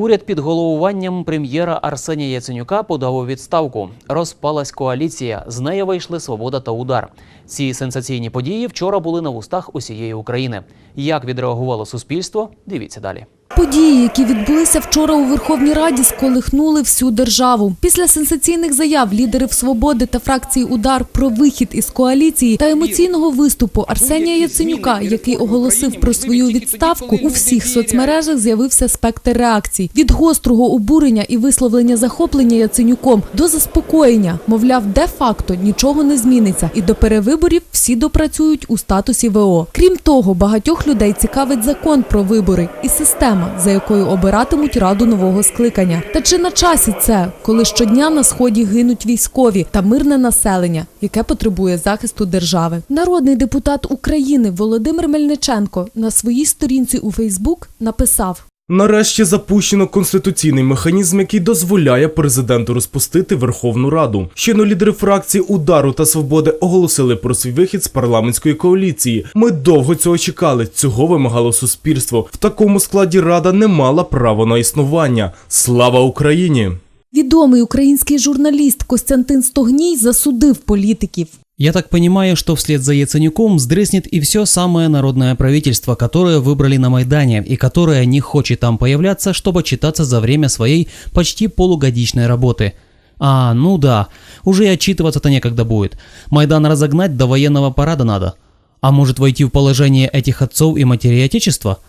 Уряд під головуванням прем'єра Арсенія Яценюка подав у відставку. Розпалась коаліція. З неї вийшли Свобода та Удар. Ці сенсаційні події вчора були на вустах усієї України. Як відреагувало суспільство? Дивіться далі. Події, які відбулися вчора у Верховній Раді, сколихнули всю державу. Після сенсаційних заяв лідерів свободи та фракції Удар про вихід із коаліції та емоційного виступу Арсенія Яценюка, який оголосив про свою відставку, у всіх соцмережах з'явився спектр реакцій від гострого обурення і висловлення захоплення Яценюком до заспокоєння. Мовляв, де-факто нічого не зміниться, і до перевиборів всі допрацюють у статусі ВО. Крім того, багатьох людей цікавить закон про вибори і система, за якою обиратимуть раду нового скликання. Та чи на часі це, коли щодня на сході гинуть військові та мирне населення, яке потребує захисту держави? Народний депутат України Володимир Мельниченко на своїй сторінці у Фейсбук написав. Нарешті запущено конституційний механізм, який дозволяє президенту розпустити Верховну Раду. Щойно лідери фракції удару та свободи оголосили про свій вихід з парламентської коаліції. Ми довго цього чекали. Цього вимагало суспільство. В такому складі рада не мала права на існування. Слава Україні! Відомий український журналіст Костянтин Стогній засудив політиків. Я так понимаю, что вслед за Яценюком сдреснет и все самое народное правительство, которое выбрали на Майдане и которое не хочет там появляться, чтобы читаться за время своей почти полугодичной работы. А, ну да, уже и отчитываться-то некогда будет. Майдан разогнать до военного парада надо. А может войти в положение этих отцов и матерей Отечества?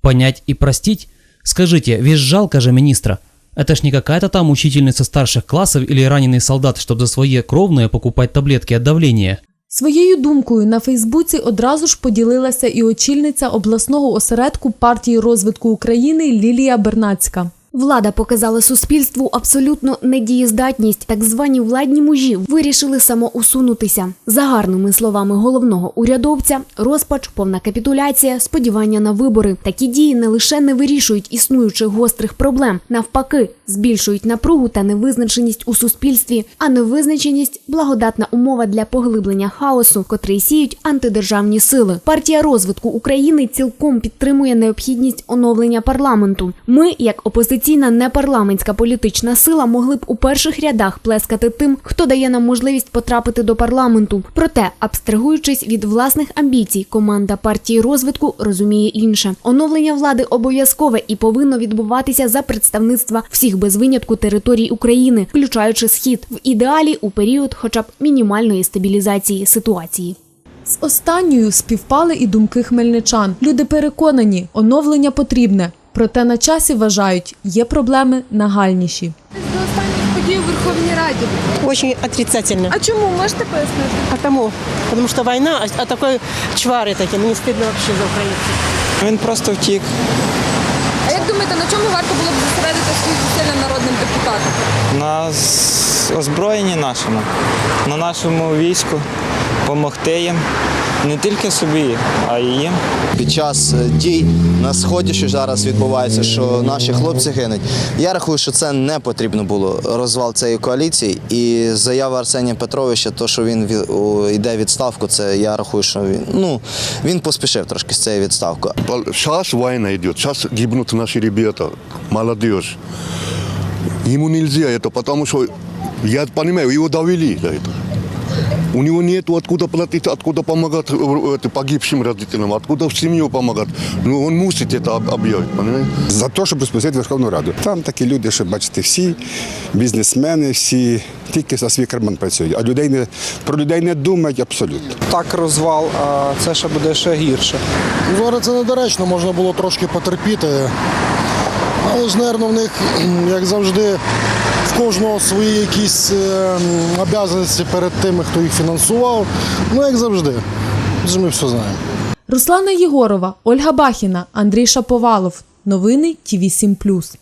Понять и простить? Скажите, ведь жалко же министра. Это ж не какая-то там учительница старших классов или раненый солдат, чтобы за свои кровные покупать таблетки от давления. Своєю думкою на Фейсбуці одразу ж поділилася і очільниця обласного осередку партії розвитку України Лілія Бернацька. Влада показала суспільству абсолютну недієздатність. Так звані владні мужі вирішили самоусунутися. За гарними словами головного урядовця, розпач, повна капітуляція, сподівання на вибори. Такі дії не лише не вирішують існуючих гострих проблем, навпаки, збільшують напругу та невизначеність у суспільстві. А невизначеність благодатна умова для поглиблення хаосу, котрий сіють антидержавні сили. Партія розвитку України цілком підтримує необхідність оновлення парламенту. Ми, як опозиційна непарламентська політична сила, могли б у перших рядах плескати тим, хто дає нам можливість потрапити до парламенту. Проте, абстрагуючись від власних амбіцій, команда партії розвитку розуміє інше. Оновлення влади обов'язкове і повинно відбуватися за представництва всіх без винятку територій України, включаючи схід, в ідеалі у період, хоча б мінімальної стабілізації ситуації. З останньою співпали і думки хмельничан. Люди переконані, оновлення потрібне. Проте на часі вважають, є проблеми нагальніші. до останніх подій у Верховній Раді. Очень отрицательно. А чому можете пояснити? А тому? Потому что война, а, а такой чвари такі, ну не стидно вообще за українців. Він просто втік. А як думаєте, на чому варто було б зосередити свої зусилля народним депутатам? На озброєнні нашому, на нашому війську, допомогти їм. Не тільки собі, а й їм. під час е, дій на сході, що зараз відбувається, що наші хлопці гинуть. Я рахую, що це не потрібно було розвал цієї коаліції. І заява Арсенія Петровича, то що він йде в відставку, це я рахую, що він ну він поспішив трошки з цією відставкою. Сейчас война идет, сейчас гибнут наши ребята, молодежь. Ему нельзя это, потому что, я понимаю, его довели до этого. У него нет откуда платить, откуда помогать э, это, погибшим родителям, откуда в семью помогать. Ну, он мусит это об- объявить, понимаете? за те, щоб розпустити Верховну Раду. Там такі люди, що бачите, всі бізнесмени, всі тільки за свій карман працюють, а людей не про людей не думають абсолютно. так розвал, а це ще буде ще гірше. Зараз це недоречно, можна було трошки потерпіти. Але ж, нервно, в них, як завжди, в кожного свої якісь е, обов'язаності перед тими, хто їх фінансував. Ну, як завжди. Ми все знаємо. Руслана Єгорова, Ольга Бахіна, Андрій Шаповалов. Новини ТІВІ 7+.